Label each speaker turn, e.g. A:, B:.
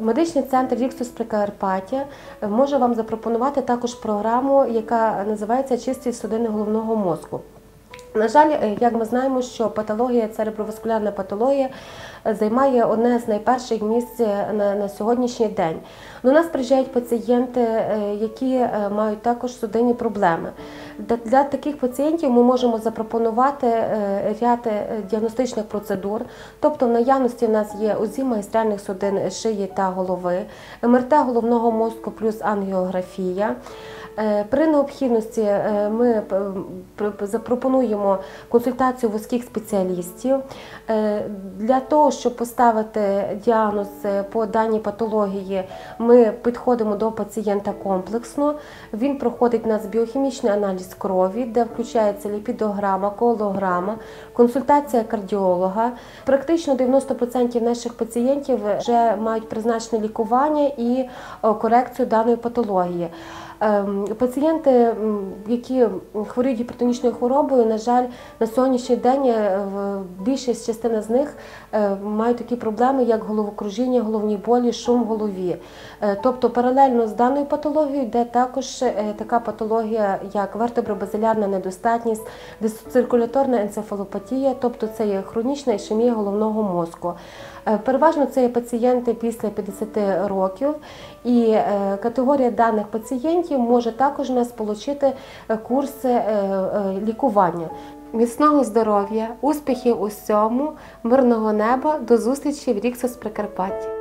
A: Медичний центр Ріксус Прикарпаття може вам запропонувати також програму, яка називається Чисті судини головного мозку. На жаль, е, як ми знаємо, що патологія, цереброваскулярна патологія е, займає одне з найперших місць е, на, на сьогоднішній день. До нас приїжджають пацієнти, які мають також судинні проблеми. Для, таких пацієнтів ми можемо запропонувати ряд діагностичних процедур, тобто в наявності в нас є УЗІ магістральних судин шиї та голови, МРТ головного мозку плюс ангіографія. Е, При необхідності е, ми е, запропонуємо консультацію вузьких спеціалістів для того, щоб поставити діагноз по даній патології. Ми підходимо до пацієнта комплексно. Він проходить у нас біохімічний аналіз крові, де включається ліпідограма, колограма, консультація кардіолога. Практично 90% наших пацієнтів вже мають призначене лікування і корекцію даної патології. Ем, Пацієнти, які хворіють гіпертонічною хворобою, на жаль, на сьогоднішній день е, більшість частина з них е, мають такі проблеми, як головокружіння, головні болі, шум в голові. Е, Тобто паралельно з даною патологією йде також така патологія, як вертебробазилярна недостатність, дисциркуляторна енцефалопатія, тобто це є хронічна ішемія головного мозку. Переважно це є пацієнти після 50 років, і категорія даних пацієнтів може також не нас отримати курси е, е, лікування. Міцного здоров'я, успіхів у всьому, мирного неба, до зустрічі в Ріксос Прикарпатті.